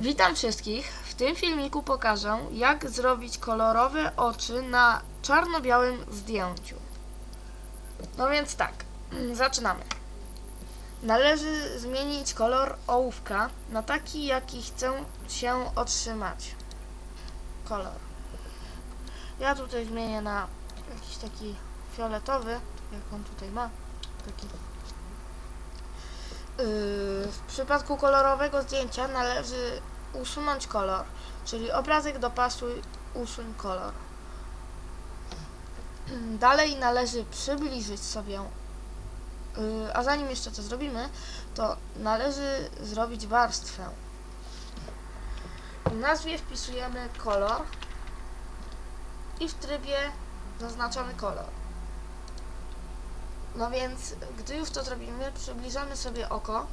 Witam wszystkich. W tym filmiku pokażę, jak zrobić kolorowe oczy na czarno-białym zdjęciu. No więc tak, zaczynamy. Należy zmienić kolor ołówka na taki, jaki chcę się otrzymać. Kolor. Ja tutaj zmienię na jakiś taki fioletowy, jak on tutaj ma. Taki Yy, przypadku kolorowego zdjęcia należy usunąć kolor, czyli obrazek dopasuj, usuń kolor. Dalej należy przybliżyć sobie, yy, a zanim jeszcze to zrobimy, to należy zrobić warstwę. W nazwie wpisujemy kolor i w trybie zaznaczamy kolor. No więc, gdy już to zrobimy, przybliżamy sobie oko.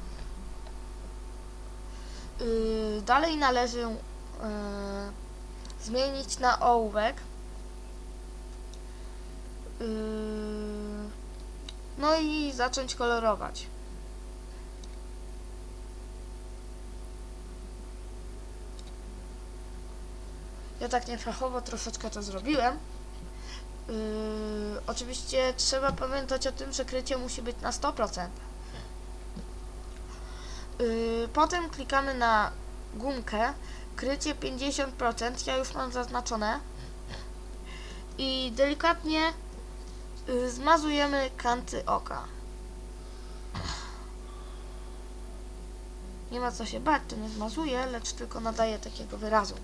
Yy, dalej należy yy, zmienić na ołówek. Yy, no i zacząć kolorować. Ja tak niefachowo troszeczkę to zrobiłem. Yy, oczywiście trzeba pamiętać o tym, że krycie musi być na 100%. Yy, potem klikamy na gumkę krycie 50%, ja już mam zaznaczone i delikatnie yy, zmazujemy kanty oka. Nie ma co się bać, to nie zmazuje, lecz tylko nadaje takiego wyrazu.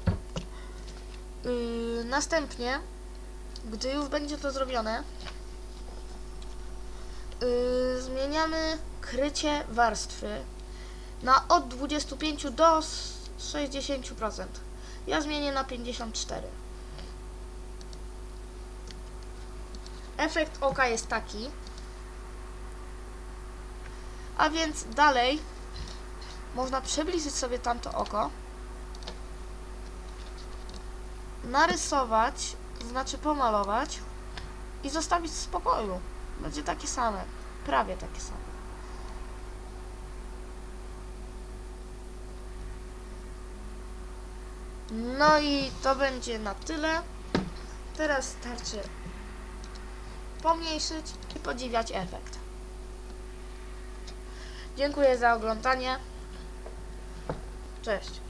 Yy, następnie gdy już będzie to zrobione, zmieniamy krycie warstwy na od 25 do s- 60%. Ja zmienię na 54. Efekt oka jest taki. A więc dalej można przybliżyć sobie tamto oko, narysować znaczy pomalować i zostawić w spokoju. Będzie takie same, prawie takie same. No i to będzie na tyle. Teraz starczy pomniejszyć i podziwiać efekt. Dziękuję za oglądanie. Cześć.